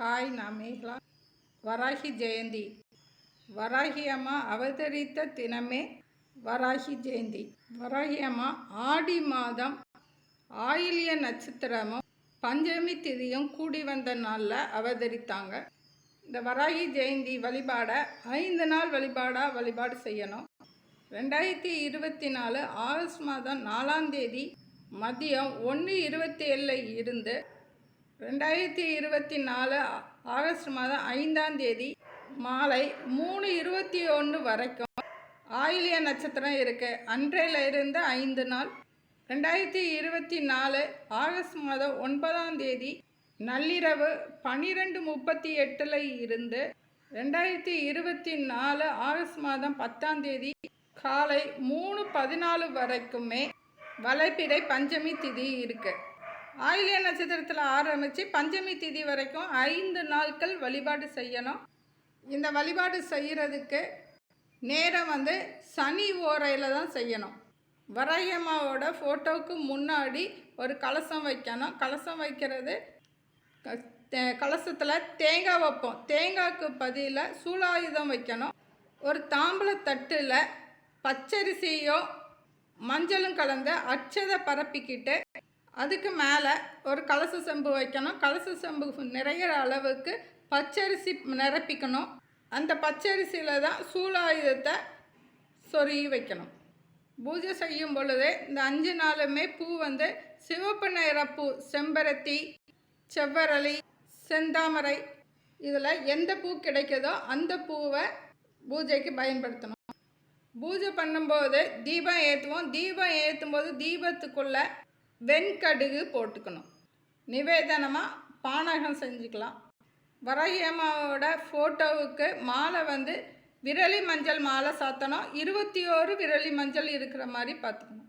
Hi நான் மேகலா. வராகி ஜெயந்தி. வராகி அம்மா அவதரித்த தினமே வராகி ஜெயந்தி. வராகி அம்மா ஆடி மாதம் ஆயிலிய நட்சத்திரமும் பஞ்சமி திதியும் கூடி வந்த நாளில் அவதரித்தாங்க. இந்த வராகி ஜெயந்தி வழிபாடை ஐந்து நாள் வழிபாடாக வழிபாடு செய்யணும். ரெண்டாயிரத்தி இருபத்தி நாலு ஆகஸ்ட் மாதம் நாலாம் தேதி மதியம் ஒன்று இருபத்தி ஏழில் இருந்து ரெண்டாயிரத்தி இருபத்தி நாலு ஆகஸ்ட் மாதம் ஐந்தாம் தேதி மாலை மூணு இருபத்தி ஒன்று வரைக்கும் ஆயிலிய நட்சத்திரம் இருக்கு. அன்றையில இருந்து ஐந்து நாள். ரெண்டாயிரத்தி இருபத்தி நாலு ஆகஸ்ட் மாதம் ஒன்பதாம் தேதி நள்ளிரவு பன்னிரெண்டு முப்பத்தி எட்டில் இருந்து ரெண்டாயிரத்தி இருபத்தி நாலு ஆகஸ்ட் மாதம் பத்தாம் தேதி காலை மூணு பதினாலு வரைக்குமே வலைப்பிறை பஞ்சமி திதி இருக்குது ஆயிலிய நட்சத்திரத்தில் ஆரம்பித்து பஞ்சமி திதி வரைக்கும் ஐந்து நாட்கள் வழிபாடு செய்யணும். இந்த வழிபாடு செய்கிறதுக்கு நேரம் வந்து சனி ஓரையில் தான் செய்யணும். வரையம்மாவோட ஃபோட்டோவுக்கு முன்னாடி ஒரு கலசம் வைக்கணும். கலசம் வைக்கிறது தே- கலசத்தில் தேங்காய் வைப்போம். தேங்காய்க்கு பதிலாக சூலாயுதம் வைக்கணும். ஒரு தாம்பூல தட்டில் பச்சரிசியோ மஞ்சளும் கலந்து அச்சதை பரப்பிக்கிட்டு அதுக்கு மேலே ஒரு கலச செம்பு வைக்கணும். கலச செம்பு நிறையிற அளவுக்கு பச்சரிசி நிரப்பிக்கணும். அந்த பச்சரிசியில் தான் சூலாயுதத்தை சொருகி வைக்கணும். பூஜை செய்யும் பொழுது இந்த அஞ்சு நாளுமே பூ வந்து சிவப்பு நிற பூ செம்பருத்தி செவ்வரளி செந்தாமரை இதில் எந்த பூ கிடைக்குதோ அந்த பூவை பூஜைக்கு பயன்படுத்தணும். பூஜை பண்ணும்போது தீபம் ஏற்றுவோம் தீபம் ஏற்றும் போது தீபத்துக்குள்ளே வெண்கடுகு போட்டுக்கணும். நிவேதனமாக பானகம் செஞ்சுக்கலாம். வரகியம்மாவோட ஃபோட்டோவுக்கு மாலை வந்து விரலி மஞ்சள் மாலை சாத்தணும். இருபத்தி ஓரு விரலி மஞ்சள் இருக்கிற மாதிரி பார்த்துக்கணும்.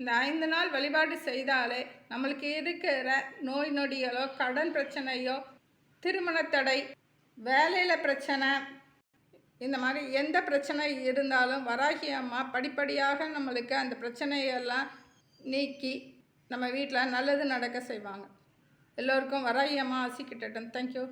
இந்த ஐந்து நாள் வழிபாடு செய்தாலே நம்மளுக்கு இருக்கிற நோய் நொடிகளோ கடன் பிரச்சனையோ திருமணத்தடை வேலையில் பிரச்சனை இந்த மாதிரி எந்த பிரச்சனை இருந்தாலும் வராகி அம்மா படிப்படியாக நம்மளுக்கு அந்த பிரச்சனையெல்லாம் நீக்கி நம்ம வீட்டில் நல்லது நடக்க செய்வாங்க. எல்லோருக்கும் வராகி அம்மா ஆசிக்கிட்டட்டும். தேங்க்யூ